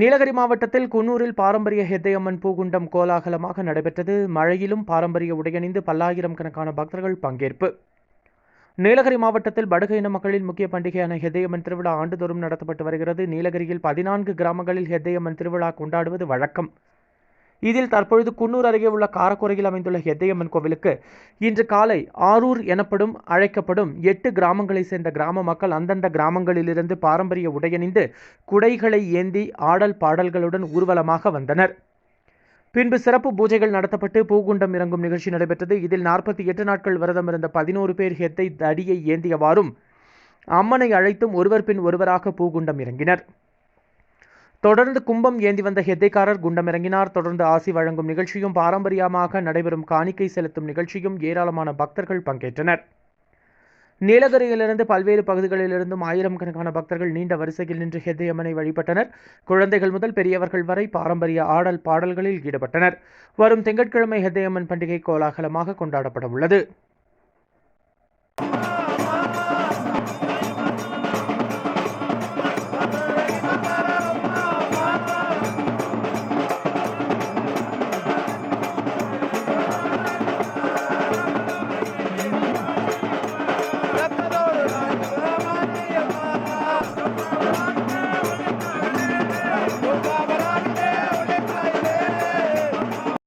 நீலகிரி மாவட்டத்தில் குன்னூரில் பாரம்பரிய ஹெத்தையம்மன் பூகுண்டம் கோலாகலமாக நடைபெற்றது. மழையிலும் பாரம்பரிய உடையணிந்து பல்லாயிரம் கணக்கான பக்தர்கள் பங்கேற்பு. நீலகிரி மாவட்டத்தில் படுகை இன மக்களின் முக்கிய பண்டிகையான ஹெத்தையம்மன் திருவிழா ஆண்டுதோறும் நடத்தப்பட்டு வருகிறது. நீலகிரியில் பதினான்கு கிராமங்களில் ஹெத்தையம்மன் திருவிழா கொண்டாடுவது வழக்கம். இதில் தற்பொழுது குன்னூர் அருகே உள்ள காரக்குறையில் அமைந்துள்ள ஹெத்தையம்மன் கோவிலுக்கு இன்று காலை ஆரூர் எனப்படும் அழைக்கப்படும் எட்டு கிராமங்களைச் சேர்ந்த கிராம மக்கள் அந்தந்த கிராமங்களிலிருந்து பாரம்பரிய உடையணிந்து குடைகளை ஏந்தி ஆடல் பாடல்களுடன் ஊர்வலமாக வந்தனர். பின்பு சிறப்பு பூஜைகள் நடத்தப்பட்டு பூகுண்டம் இறங்கும் நிகழ்ச்சி நடைபெற்றது. இதில் நாற்பத்தி எட்டு நாட்கள் விரதம் இருந்த பதினோரு பேர் ஹெத்தை தடியை ஏந்தியவாறும் அம்மனை அழைத்தும் ஒருவர் பின் ஒருவராக பூகுண்டம் இறங்கினர். தொடர்ந்து கும்பம் ஏந்தி வந்த ஹெத்தைக்காரர் குண்டமிறங்கினார். தொடர்ந்து ஆசி வழங்கும் நிகழ்ச்சியும் பாரம்பரியமாக நடைபெறும் காணிக்கை செலுத்தும் நிகழ்ச்சியும் ஏராளமான பக்தர்கள் பங்கேற்றனர். நீலகிரியிலிருந்து பல்வேறு பகுதிகளிலிருந்தும் ஆயிரம் கணக்கான பக்தர்கள் நீண்ட வரிசையில் நின்று ஹெத்தையம்மனை வழிபட்டனர். குழந்தைகள் முதல் பெரியவர்கள் வரை பாரம்பரிய ஆடல் பாடல்களில் ஈடுபட்டனர். வரும் திங்கட்கிழமை ஹெத்தையம்மன் பண்டிகை கோலாகலமாக கொண்டாடப்பட உள்ளது.